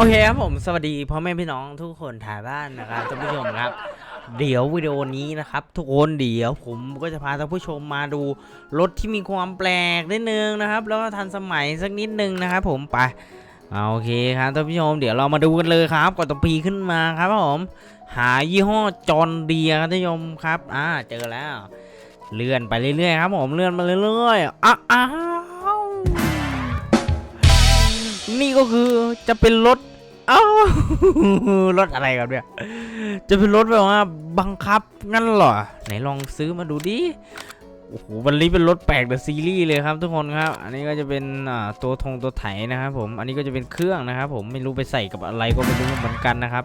โอเคครับผมสวัสดีพ่อแม่พี่น้องทุกคนทางบ้านนะครับท่านผู้ชมครับ เดี๋ยววิดีโอนี้นะครับ ทุกคนเดี๋ยวผมก็จะพาท่านผู้ชมมาดูรถที่มีความแปลกนิดนึงนะครับ แล้วก็ทันสมัยสักนิดนึงนะครับ ผมไปโอเคครับท่านผู้ชมเดี๋ยวเรามาดูกันเลยครับก่อนตัวปีขึ้นมาครับผมหายี่ห้อจอร์นเดียครับท่านผู้ชมครับอ่าเจอแล้ว เลื่อนไปเรื่อยๆครับผมเลื่อนมาเรื่อยๆอ้าวอ้า นี่ก็คือจะเป็นรถ เอ้ารถอะไรครับเนี่ย จะเป็นรถแบบว่าบังคับงั้นเหรอ ไหนลองซื้อมาดูดิโอ้โหวันนี้เป็นรถแปลกเดอะซีรีส์เลยครับทุกคนครับ อันนี้ก็จะเป็นอ่าตัวทงตัวไถนะครับผม อันนี้ก็จะเป็นเครื่องนะครับผมไม่รู้ไปใส่กับอะไรก็ไม่รู้เหมือนกันนะครับ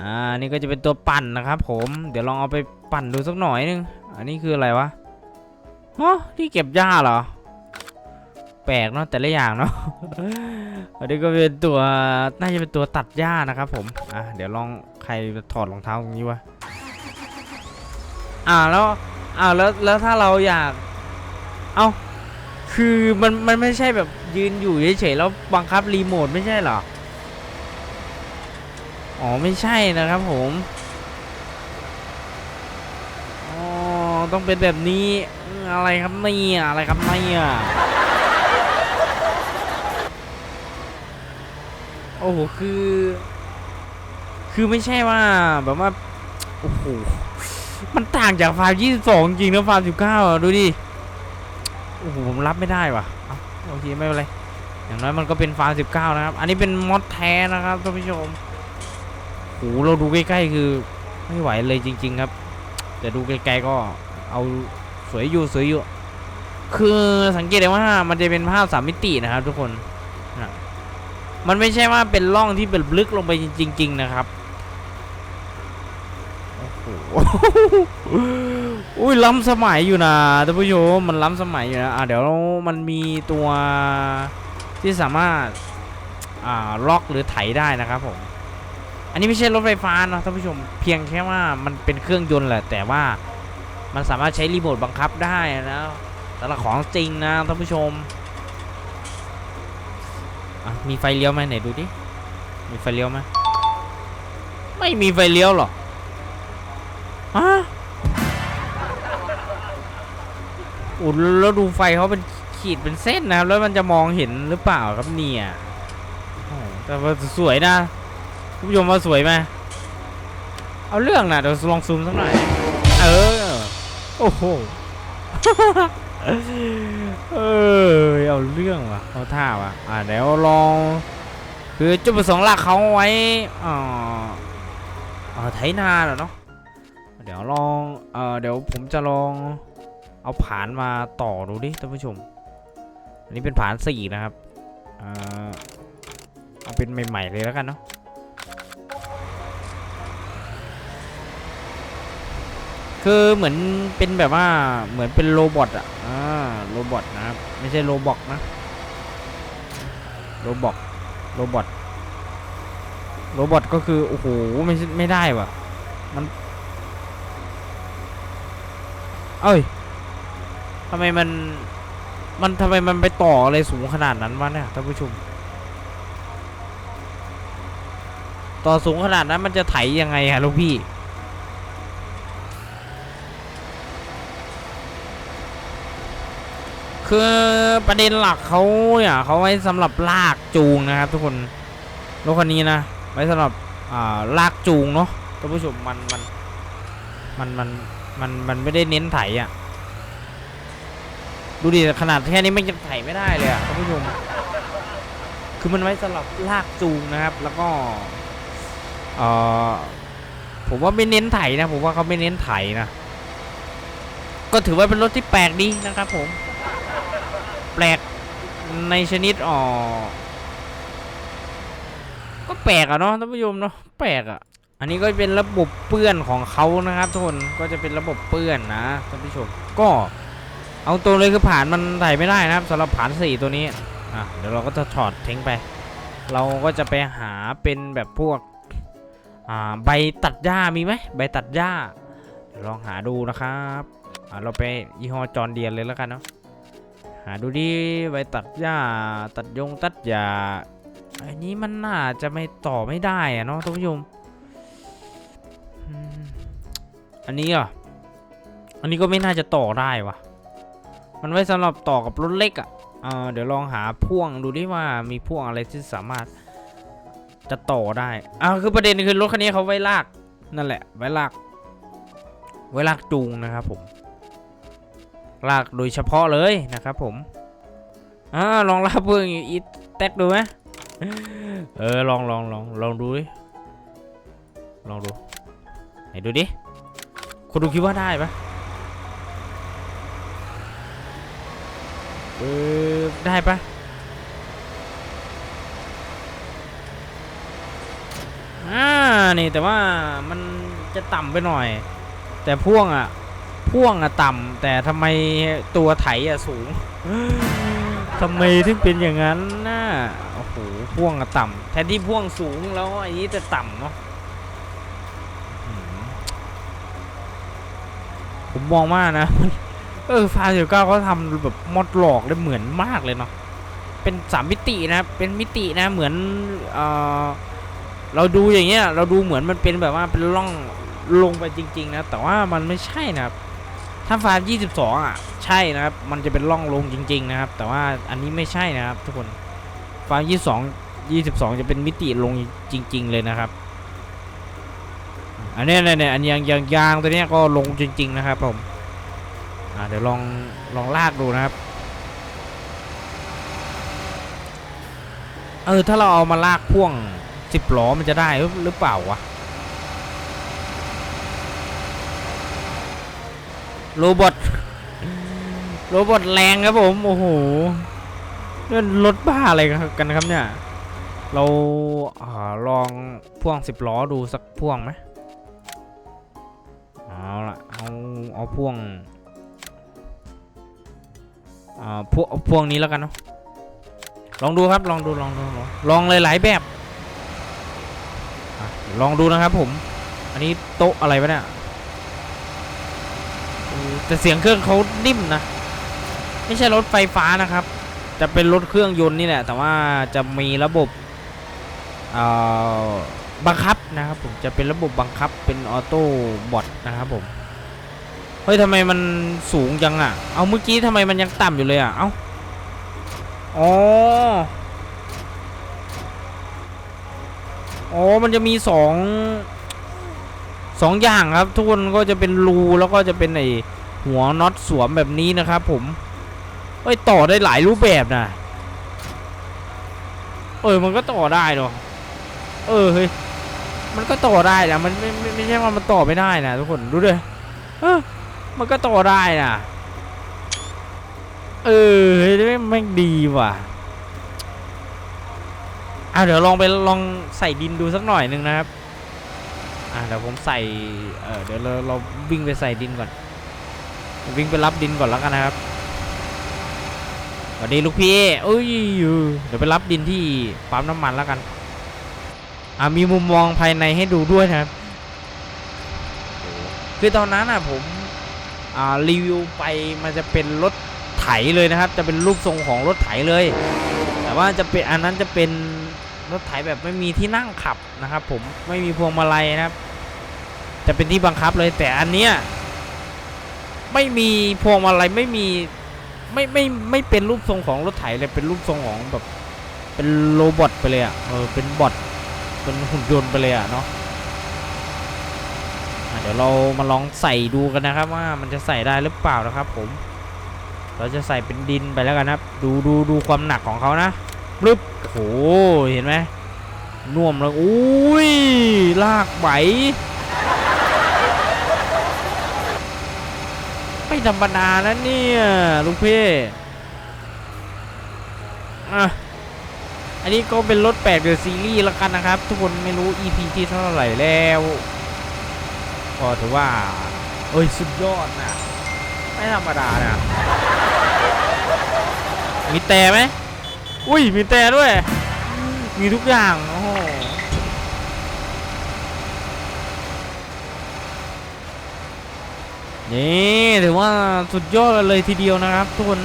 อ่านนี้ก็จะเป็นตัวปั่นนะครับ ผม เดี๋ยวลองเอาไปปั่นดูสักหน่อยนึง อันนี้คืออะไรวะฮะที่เก็บหญ้าเหรอ ปลกเนาะแต่ละอย่างเนาะอันนี้ก็เป็นตัวน่าจะเป็นตัวตัดหญ้านะครับผมอะเดี๋ยวลองใครถอดรองเท้าตรงนี้วะอ่าแล้วอ่าแล้วแล้วถ้าเราอยาก เอ้าคือมันมันไม่ใช่แบบยืนอยู่เฉยๆแล้วบังคับรีโมทไม่ใช่เหรออ๋อไม่ใช่นะครับผมอ๋อต้องเป็นแบบนี้อืมอะไรครับเนี่ยอะไรครับเนี่ย โอ้โหคือ คือไม่ใช่ว่าแบบว่าโอ้โหมันต่างจากฟาร์ม22จริงนะฟาร์ม19อะดูดิโอ้โหผมรับไม่ได้ว่ะเอาโอเคไม่เป็นไรอย่างน้อยมันก็เป็นฟาร์ม19นะครับ อันนี้เป็นมอดแท้นะครับท่านผู้ชมโอ้โหเราดูใกล้ๆคือไม่ไหวเลยจริง ๆ ครับ แต่ดูไกลๆก็เอาสวยอยู่สวยอยู่ คือสังเกตได้ว่ามันจะเป็นภาพสามมิตินะครับทุกคน มันไม่ใช่ว่าเป็นร่องที่เป็นลึกลงไปจริง ๆ นะครับโอ้โหอุ้ยล้ำสมัยอยู่นะท่านผู้ชมมันล้ำสมัยอยู่นะอะเดี๋ยวมันมีตัวที่สามารถอ่าล็อกหรือไถได้นะครับผมอันนี้ไม่ใช่รถไฟฟ้านะท่านผู้ชมเพียงแค่ว่ามันเป็นเครื่องยนต์แหละ แต่ว่ามันสามารถใช้รีโมทบังคับได้นะแต่ละของจริงนะท่านผู้ชม อะมีไฟเลี้ยวไหมไหนดูดิ มีไฟเลี้ยวไหมไม่มีไฟเลี้ยวหรอฮะโอ้แล้วดูไฟเขาเป็นขีดเป็นเส้นนะครับ แล้วมันจะมองเห็นหรือเปล่าครับเนี่ยแต่ว่าสวยนะคุณผู้ชมว่าสวยไหมเอาเรื่องนะเดี๋ยวลองซูมสักหน่อย เออ โอ้โห เออเอาเรื่องว่ะเอาท่าว่ะอ่าเดี๋ยวลองคือจุดประสงค์หลักเขาไว้อ่าอ่าไถนาเหรอเนาะเดี๋ยวลองเออเดี๋ยวผมจะลองเอาผานมาต่อดูดิท่านผู้ชม อันนี้เป็นผานสี่นะครับอ่าเอาเป็นใหม่ ๆ เลยแล้วกันเนาะ คือเหมือนเป็นแบบว่าเหมือนเป็นโรบอทอะอ่าโรบอทนะครับไม่ใช่โรบอกนะโรบอกโรบอทโรบอทก็คือโอ้โหไม่ใช่ไม่ได้ว่ะมันเอ้ยทำไมมันมันทำไมมันไปต่ออะไรสูงขนาดนั้นวะเนี่ยท่านผู้ชมต่อสูงขนาดนั้นมันจะไถยังไงฮะลูกพี่ คือประเด็นหลักเขาเนี่ยเขาไว้สำหรับลากจูงนะครับ ทุกคนรถคันนี้นะ ไว้สำหรับอ่าลากจูงเนาะท่านผู้ชมมันมันมันมันมันมันไม่ได้เน้นไถอะ่ะดูดิขนาดแค่นี้มันยังไถไม่ได้เลยอะ่ะท่านผู้ชมคือมันไว้สำหรับลากจูงนะครับ แล้วก็เออผมว่าไม่เน้นไถนะ ผมว่าเขาไม่เน้นไถนะ ก็ถือว่าเป็นรถที่แปลกดีนะครับผม แปลกในชนิดอ๋อก็แปลกอะเนาะท่านผู้ชมเนาะแปลกอะอันนี้ก็เป็นระบบเปื้อนของเขานะครับทุกคนก็จะเป็นระบบเปื้อนนะท่านผู้ชมก็เอาตัวเลยคือผ่านมันไถ่ไม่ได้นะครับสำหรับผ่านสี่ตัวนี้อะเดี๋ยวเราก็จะถอดทิ้งไป เราก็จะไปหาเป็นแบบพวกอ่าใบตัดหญ้ามีไหมใบตัดหญ้าลองหาดูนะครับอ่าเราไปยี่ห้อจอร์นเดียนเลยแล้วกันเนาะ หาดูดิไปตัดหญ้าตัดยงตัดหญ้าอันนี้มันน่าจะไม่ต่อไม่ได้อะเนาะท่านผู้ชมอืมอันนี้อะอันนี้ก็ไม่น่าจะต่อได้วะมันไว้สำหรับต่อกับรถเล็กอะเออเดี๋ยวลองหาพ่วงดูดิว่ามีพ่วงอะไรที่สามารถจะต่อได้อ่าคือประเด็นคือรถคันนี้เขาไว้ลากนั่นแหละ ไว้ลาก ไว้ลากจูงนะครับผม ลากโดยเฉพาะเลยนะครับผมอ่าลองลากเพื่องอีแท็กดูไหมเออลองลองลองลองดูดิลองดูไหนดูดิคุณดูคิดว่าได้ปะเออได้ปะอ่านี่แต่ว่ามันจะต่ำไปหน่อย แต่พ่วงอะ พ่วงอะต่ำแต่ทำไมตัวไถอะสูงทำไมถึงเป็นอย่างนั้นน่ะโอ้โหพ่วงอะต่ำแทนที่พ่วงสูงแล้วอันนี้จะต่ำเนาะอืมผมมองว่านะ เออฟาเซลก้าเขาทำแบบมอดหลอกได้เหมือนมากเลยเนาะเป็นสามมิตินะเป็นมิตินะเหมือนเออเราดูอย่างเงี้ยเราดูเหมือนมันเป็นแบบว่าเป็นร่องลงไปจริง ๆ นะ แต่ว่ามันไม่ใช่นะครับ ถ้าฟาร์ม22 อะ ใช่นะครับ มันจะเป็นร่องลงจริง ๆ นะครับ แต่ว่าอันนี้ไม่ใช่นะครับ ทุกคนฟาร์ม22 22 จะเป็นมิติลงจริง ๆ เลยนะครับ อันนี้เนี่ยเนี่ยอันยางยางยางตัวนี้ก็ลงจริง ๆ นะครับผมอ่าเดี๋ยวลองลองลากดูนะครับเออถ้าเราเอามาลากพ่วง10ล้อมันจะได้หรือเปล่าวะ โรบอทโรบอทแรงครับผม โอ้โหนี่รถบ้าอะไรกันครับเนี่ย เราอาลองพ่วงสิบล้อดูสักพ่วงไหมเอาละเอาเอาพ่วงอ่าพวกพ่วงนี้แล้วกันเนาะลองดูครับลองดูลองดูลองลองหลายแบบอลองดูนะครับผม อันนี้โต๊ะอะไรวะเนี่ย แต่เสียงเครื่องเขานิ่มนะ ไม่ใช่รถไฟฟ้านะครับ จะเป็นรถเครื่องยนต์นี่แหละ แต่ว่าจะมีระบบบังคับนะครับผม จะเป็นระบบบังคับเป็นออโต้บอทนะครับผม เฮ้ยทำไมมันสูงจังอะ เอาเมื่อกี้ทำไมมันยังต่ำอยู่เลยอะ เอ้าอ๋ออ๋อ มันจะมีสองสองอย่างครับ ทุกคนก็จะเป็นรูแล้วก็จะเป็นไอ หัวน็อตสวมแบบนี้นะครับผมเอ้ยต่อได้หลายรูปแบบนะเออมันก็ต่อได้เนาะเออเฮ้ยมันก็ต่อได้นะมันไม่ไม่ไม่ใช่ว่ามันต่อไม่ได้นะทุกคนดูดิเออมันก็ต่อได้นะเออเฮ้ยไม่งดีว่ะอะเดี๋ยวลองไปลองใส่ดินดูสักหน่อยหนึ่งนะครับอ่าเดี๋ยวผมใส่เออเดี๋ยวเราเราวิ่งไปใส่ดินก่อน วิ่งไปรับดินก่อนแล้วกันนะครับสวัสดีลูกพี่เอ้ยเดี๋ยวไปรับดินที่ปั๊มน้ำมันแล้วกันอ่ามีมุมมองภายในให้ดูด้วยนะครับคือตอนนั้นอะผมอ่ารีวิวไปมันจะเป็นรถไถเลยนะครับ จะเป็นรูปทรงของรถไถเลย แต่ว่าจะเป็นอันนั้นจะเป็นรถไถแบบไม่มีที่นั่งขับนะครับ ผมไม่มีพวงมาลัยนะครับ จะเป็นที่บังคับเลยแต่อันเนี้ย ไม่มีพวงมาลัยไม่มีไม่ไม่ไม่เป็นรูปทรงของรถไถเลยเป็นรูปทรงของแบบ เป็นโรบอทไปเลยอะเออเป็นบอทเป็นหุ่นยนต์ไปเลยอะเนาะเดี๋ยวเรามาลองใส่ดูกันนะครับว่ามันจะใส่ได้หรือเปล่านะครับ ผม เราจะใส่เป็นดินไปแล้วกันนะครับ ดูดูดูความหนักของเขานะปึ๊บโอ้โหเห็นไหมน่วมแล้วอุ้ยลากไหวไม่ ธรรมดานะเนี่ยลูกพี่อะอันนี้ก็เป็นรถแปลกเดือซีรีส์ล้วกันนะครับ ทุกคนไม่รู้ EP ที่เท่าไหร่แล้วก็ถือว่า เอ้ย สุดยอดนะไม่ธรรมดานะมีแต่ไหม อุ้ย มีแต่ด้วย มีทุกอย่าง โอ้โห นี่ถือว่าสุดยอดเลยทีเดียวนะครับทุกคน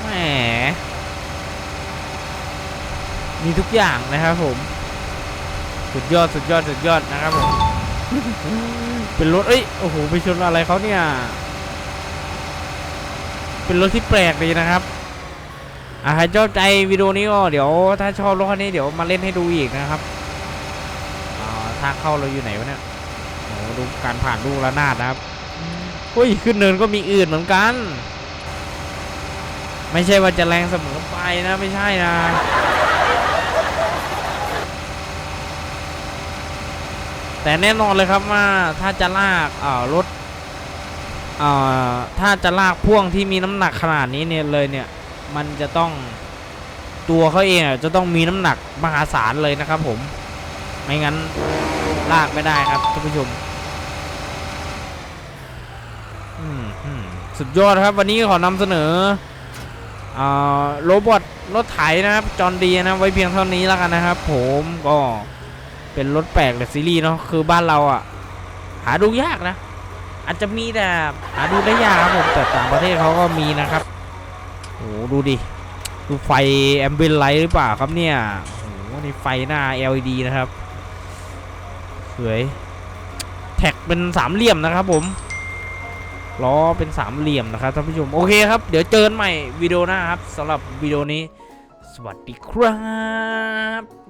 แหมมีทุกอย่างนะครับผม สุดยอดสุดยอดสุดยอดนะครับผมเป็นรถเอ้ยโอ้โหไปชนอะไรเขาเนี่ย เป็นรถที่แปลกดีนะครับอ่าใครชอบใจวิดีโอนี้ก็เดี๋ยวถ้าชอบรถคันนี้เดี๋ยวมาเล่นให้ดูอีกนะครับทางเข้าเราอยู่ไหนวะเนี่ย ดูการผ่านลูกระนาดนะครับเฮ้ยขึ้นเนินก็มีอื่นเหมือนกัน ไม่ใช่ว่าจะแรงเสมอไปนะไม่ใช่นะแต่แน่นอนเลยครับว่าถ้าจะลากรถถ้าจะลากพ่วงที่มีน้ำหนักขนาดนี้เนี่ยเลยเนี่ย มันจะต้องตัวเขาเองจะต้องมีน้ำหนักมหาศาลเลยนะครับผม ไม่งั้นลากไม่ได้ครับท่านผู้ชม สุดยอดครับวันนี้ขอนำเสนอโรบอทรถไถนะครับ จอห์นดีนะไว้เพียงเท่านี้แล้วกันนะครับ ผมก็เป็นรถแปลกแต่ซีรีส์เนาะคือบ้านเราอะ หาดูยากนะ อาจจะมีแต่หาดูได้ยากครับผมแต่ต่างประเทศเขาก็มีนะครับโอ้โหดูดิดูไฟแอมเบนไลท์หรือเปล่าครับเนี่ยโอ้โหนี่ไฟหน้า LED นะครับสวยแท็กเป็นสามเหลี่ยมนะครับผม ล้อเป็นสามเหลี่ยมนะครับท่านผู้ชมโอเคครับ เดี๋ยวเจอกันใหม่วิดีโอหน้าครับสำหรับวิดีโอนี้ สวัสดีครับ